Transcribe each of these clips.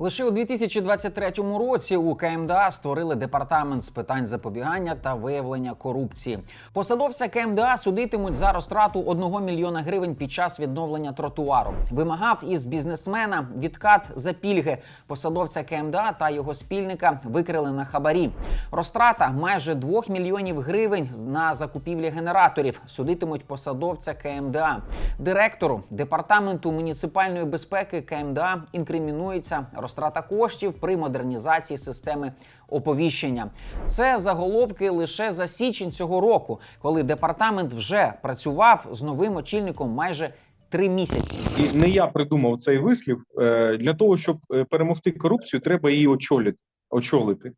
Лише у 2023 році у КМДА створили департамент з питань запобігання та виявлення корупції. Посадовця КМДА судитимуть за розтрату 1 мільйона гривень під час відновлення тротуару. Вимагав із бізнесмена відкат за пільги. Посадовця КМДА та його спільника викрили на хабарі. Розтрата майже 2 мільйонів гривень на закупівлі генераторів. Судитимуть посадовця КМДА. Директору департаменту муніципальної безпеки КМДА інкримінується розтрата коштів при модернізації системи оповіщення. Це заголовки лише за січень цього року, коли департамент вже працював з новим очільником майже три місяці. І не я придумав цей вислів. Е, Для того, щоб е, перемогти корупцію, треба її очолити. очолити.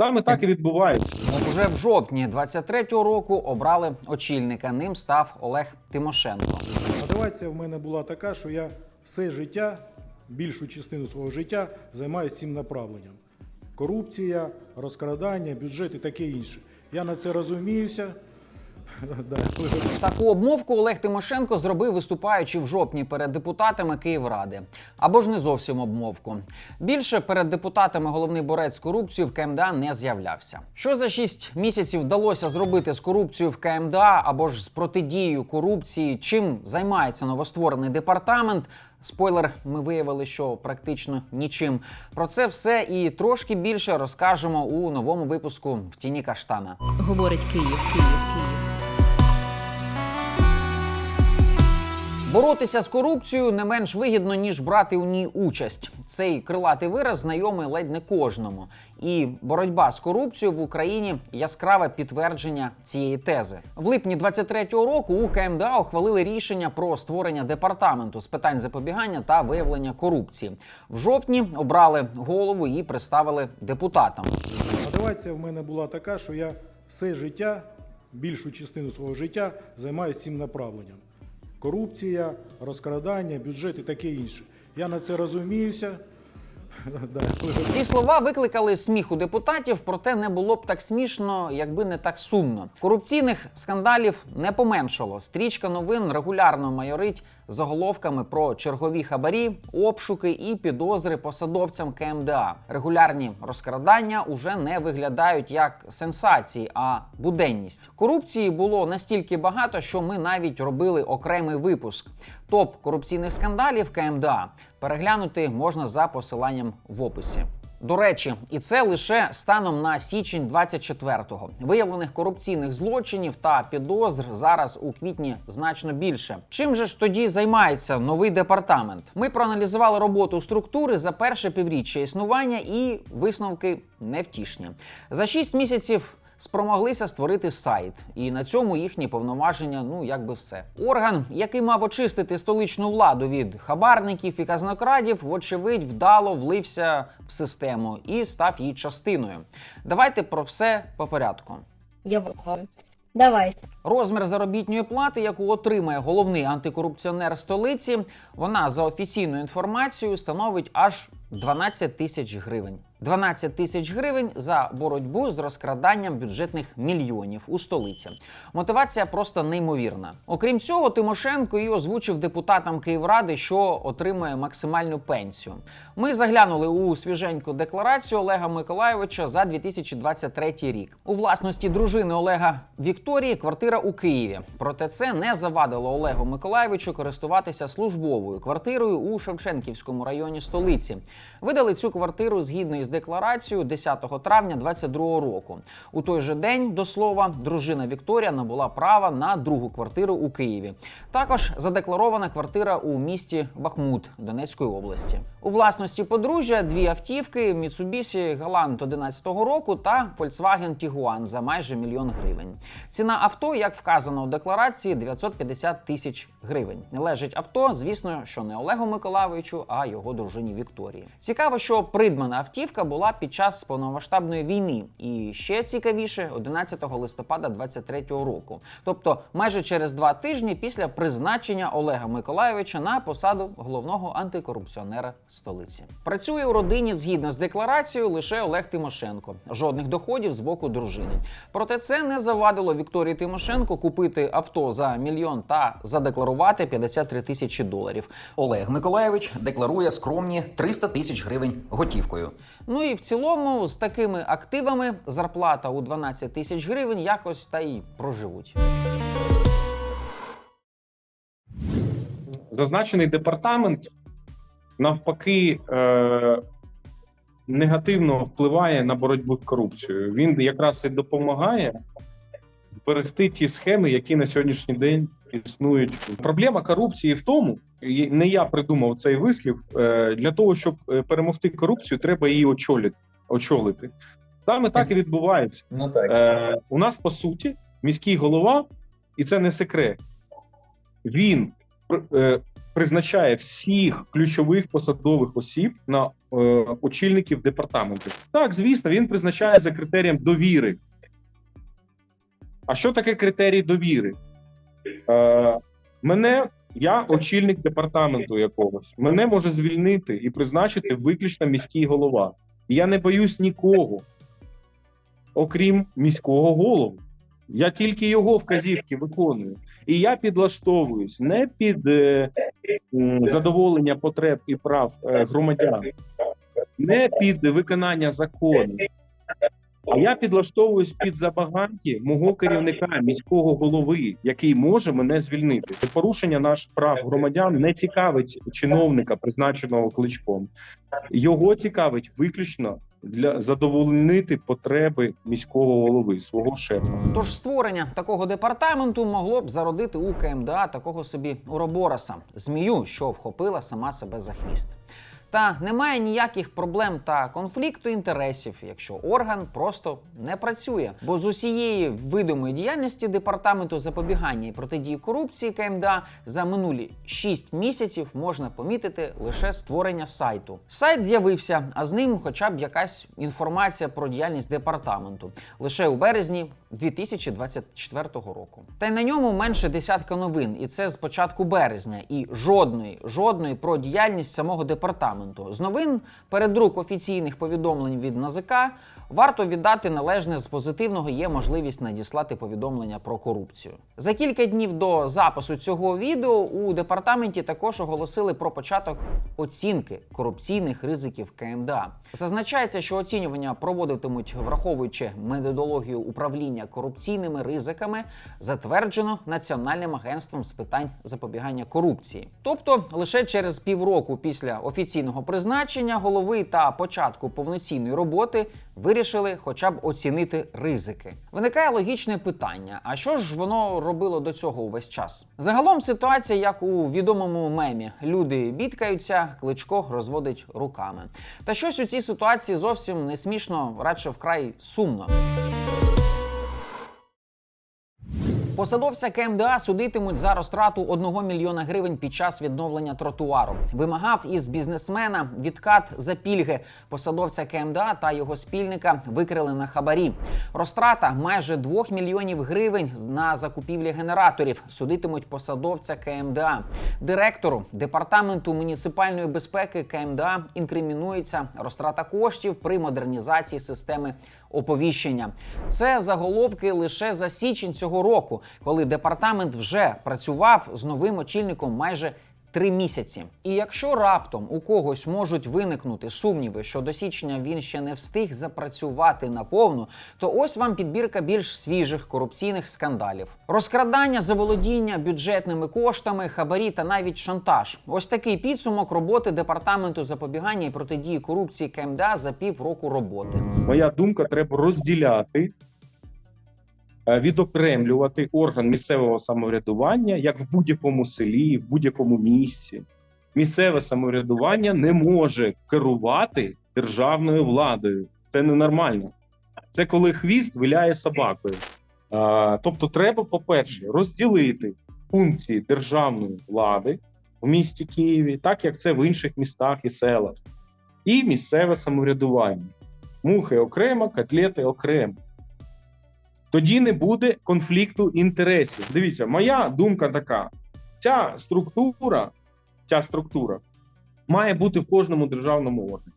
Саме так і відбувається. Уже в жовтні 23-го року обрали очільника. Ним став Олег Тимошенко. Мотивація в мене була така, що я все життя, більшу частину свого життя займаюся цим направленням: корупція, розкрадання, бюджет і таке інше. Я на це розуміюся. Таку обмовку Олег Тимошенко зробив, виступаючи в жовтні перед депутатами Київради. Або ж не зовсім обмовку. Більше перед депутатами головний борець з корупцією в КМДА не з'являвся. Що за шість місяців вдалося зробити з корупцією в КМДА або ж з протидією корупції? Чим займається новостворений департамент? Спойлер, ми виявили, що практично нічим. Про це все і трошки більше розкажемо у новому випуску в тіні каштана. Говорить Київ, Київ, Київ. Боротися з корупцією не менш вигідно, ніж брати у ній участь. Цей крилатий вираз знайомий ледь не кожному. І боротьба з корупцією в Україні яскраве підтвердження цієї тези. В липні 23-го року у КМДА ухвалили рішення про створення департаменту з питань запобігання та виявлення корупції. В жовтні обрали голову і представили депутатам. Мотивація в мене була така, що я все життя, більшу частину свого життя займаюся цим направленням: корупція, розкрадання, бюджет і таке інше. Я на це розуміюся. Ці слова викликали сміх у депутатів, проте не було б так смішно, якби не так сумно. Корупційних скандалів не поменшало. Стрічка новин регулярно майорить заголовками про чергові хабарі, обшуки і підозри посадовцям КМДА. Регулярні розкрадання уже не виглядають як сенсації, а буденність. Корупції було настільки багато, що ми навіть робили окремий випуск. Топ корупційних скандалів КМДА переглянути можна за посиланням в описі. До речі, і це лише станом на січень 24-го. Виявлених корупційних злочинів та підозр зараз у квітні значно більше. Чим же ж тоді займається новий департамент? Ми проаналізували роботу структури за перше півріччя існування, і висновки невтішні. За 6 місяців спромоглися створити сайт, і на цьому їхні повноваження, ну якби все. Орган, який мав очистити столичну владу від хабарників і казнокрадів, вочевидь, вдало влився в систему і став її частиною. Давайте про все по порядку. Я. Давайте. Розмір заробітної плати, яку отримає головний антикорупціонер столиці, вона за офіційною інформацією становить аж 12 тисяч гривень. 12 тисяч гривень за боротьбу з розкраданням бюджетних мільйонів у столиці. Мотивація просто неймовірна. Окрім цього, Тимошенко і озвучив депутатам Київради, що отримує максимальну пенсію. Ми заглянули у свіженьку декларацію Олега Миколайовича за 2023 рік. У власності дружини Олега Вікторії квартира у Києві. Проте це не завадило Олегу Миколайовичу користуватися службовою квартирою у Шевченківському районі столиці. Видали цю квартиру згідно із декларацією 10 травня 2022 року. У той же день, до слова, дружина Вікторія набула права на другу квартиру у Києві. Також задекларована квартира у місті Бахмут Донецької області. У власності подружжя дві автівки Mitsubishi Galant 11 року та Volkswagen Tiguan за майже мільйон гривень. Ціна авто, як вказано у декларації, 950 тисяч гривень. Належить авто, звісно, що не Олегу Миколайовичу, а його дружині Вікторії. Цікаво, що придбана автівка була під час повномасштабної війни, і ще цікавіше 11 листопада 23-го року, тобто майже через два тижні після призначення Олега Миколайовича на посаду головного антикорупціонера столиці. Працює у родині згідно з декларацією лише Олег Тимошенко. Жодних доходів з боку дружини. Проте це не завадило Вікторії Тимошенко купити авто за мільйон та задекларувати 53 тисячі доларів. Олег Миколаєвич декларує скромні 300 тисяч гривень готівкою. Ну і в цілому з такими активами зарплата у 12 тисяч гривень якось та й проживуть. Зазначений департамент навпаки е, негативно впливає на боротьбу з корупцією. Він якраз і допомагає зберегти ті схеми, які на сьогоднішній день існують. Проблема корупції в тому, не я придумав цей вислів. е, Для того, щоб е, перемогти корупцію, треба її очолити. очолити. Саме так і відбувається. Ну так. Е, у нас по суті міський голова, і це не секрет. Він е, призначає всіх ключових посадових осіб на е, очільників департаменту. Так, звісно, він призначає за критерієм довіри. А що таке критерій довіри? Е, мене, я очільник департаменту якогось. Мене може звільнити і призначити виключно міський голова. І я не боюсь нікого окрім міського голови. Я тільки його вказівки виконую. І я підлаштовуюсь не під е, задоволення потреб і прав е, громадян, не під виконання закону. А я підлаштовуюсь під забаганки мого керівника, міського голови, який може мене звільнити. Це Порушення наших прав громадян не цікавить чиновника, призначеного кличком. Його цікавить виключно для задовольнити потреби міського голови, свого шефа. Тож створення такого департаменту могло б зародити у КМДА такого собі Уробороса, змію, що вхопила сама себе за хвіст. Та немає ніяких проблем та конфлікту інтересів, якщо орган просто не працює. Бо з усієї видимої діяльності департаменту запобігання і протидії корупції КМДА за минулі 6 місяців можна помітити лише створення сайту. Сайт з'явився, а з ним хоча б якась інформація про діяльність департаменту лише у березні 2024 року. Та й на ньому менше десятка новин, і це з початку березня, і жодної, жодної про діяльність самого департаменту. З новин передрук офіційних повідомлень від НАЗК варто віддати належне з позитивного є можливість надіслати повідомлення про корупцію. За кілька днів до запису цього відео у департаменті також оголосили про початок оцінки корупційних ризиків КМДА. Зазначається, що оцінювання проводитимуть, враховуючи методологію управління корупційними ризиками, затверджено Національним агентством з питань запобігання корупції. Тобто лише через півроку після офіційного призначення голови та початку повноцінної роботи вирішили хоча б оцінити ризики. Виникає логічне питання: а що ж воно робило до цього увесь час? Загалом ситуація, як у відомому мемі: люди бідкаються, кличко розводить руками. Та щось у цій ситуації зовсім не смішно, радше вкрай сумно. Посадовця КМДА судитимуть за розтрату 1 мільйона гривень під час відновлення тротуару. Вимагав із бізнесмена відкат за пільги. Посадовця КМДА та його спільника викрили на хабарі. Розтрата майже 2 мільйонів гривень на закупівлі генераторів. Судитимуть посадовця КМДА. Директору департаменту муніципальної безпеки КМДА інкримінується розтрата коштів при модернізації системи оповіщення. Це заголовки лише за січень цього року, коли департамент вже працював з новим очільником майже. Три місяці. І якщо раптом у когось можуть виникнути сумніви, що до січня він ще не встиг запрацювати наповну, то ось вам підбірка більш свіжих корупційних скандалів: розкрадання, заволодіння бюджетними коштами, хабарі та навіть шантаж. Ось такий підсумок роботи департаменту запобігання і протидії корупції КМДА за півроку роботи. Моя думка, треба розділяти, відокремлювати орган місцевого самоврядування як в будь-якому селі, в будь-якому місці. Місцеве самоврядування не може керувати державною владою. Це ненормально. Це коли хвіст виляє собакою. А, тобто, треба, по-перше, розділити функції державної влади в місті Києві, так як це в інших містах і селах, і місцеве самоврядування мухи окремо, котлети окремо. Тоді не буде конфлікту інтересів. Дивіться, моя думка така: ця структура, ця структура має бути в кожному державному органі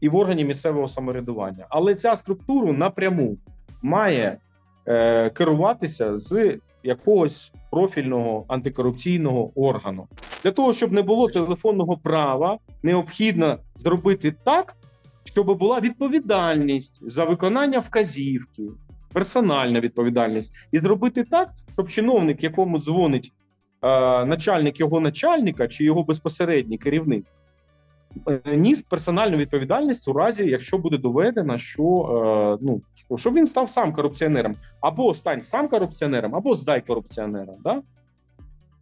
і в органі місцевого самоврядування. Але ця структура напряму має е, керуватися з якогось профільного антикорупційного органу. Для того, щоб не було телефонного права, необхідно зробити так, щоб була відповідальність за виконання вказівки, персональна відповідальність, і зробити так, щоб чиновник, якому дзвонить е, начальник його начальника чи його безпосередній керівник, е, ніс персональну відповідальність у разі, якщо буде доведено, що е, ну щоб він став сам корупціонером, або стань сам корупціонером, або здай корупціонера. Да?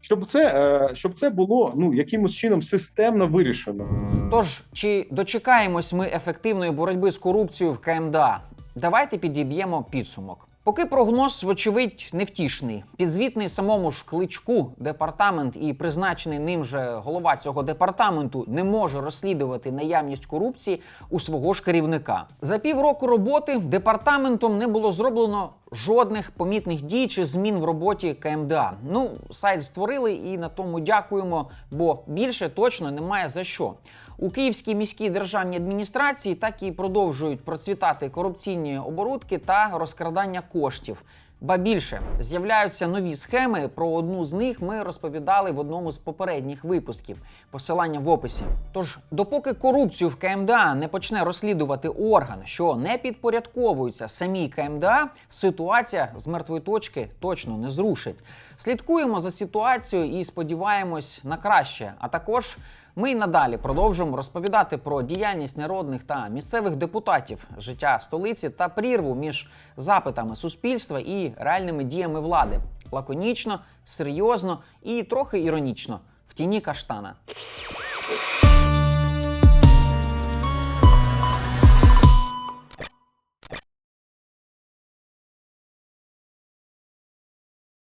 Щоб це, е, щоб це було ну якимось чином системно вирішено. Тож, чи дочекаємось ми ефективної боротьби з корупцією в КМДА? Давайте підіб'ємо підсумок. Поки прогноз, вочевидь, невтішний. Підзвітний самому ж кличку департамент і призначений ним же голова цього департаменту не може розслідувати наявність корупції у свого ж керівника. За півроку роботи департаментом не було зроблено жодних помітних дій чи змін в роботі КМДА. Ну, сайт створили і на тому дякуємо, бо більше точно немає за що. У Київській міській державній адміністрації так і продовжують процвітати корупційні оборудки та розкрадання коштів. Ба більше з'являються нові схеми. Про одну з них ми розповідали в одному з попередніх випусків. Посилання в описі. Тож, допоки корупцію в КМДА не почне розслідувати орган, що не підпорядковується самій КМДА, ситуація з мертвої точки точно не зрушить. Слідкуємо за ситуацією і сподіваємось на краще. А також ми й надалі продовжуємо розповідати про діяльність народних та місцевих депутатів, життя столиці та прірву між запитами суспільства і реальними діями влади. Лаконічно, серйозно і трохи іронічно в тіні каштана.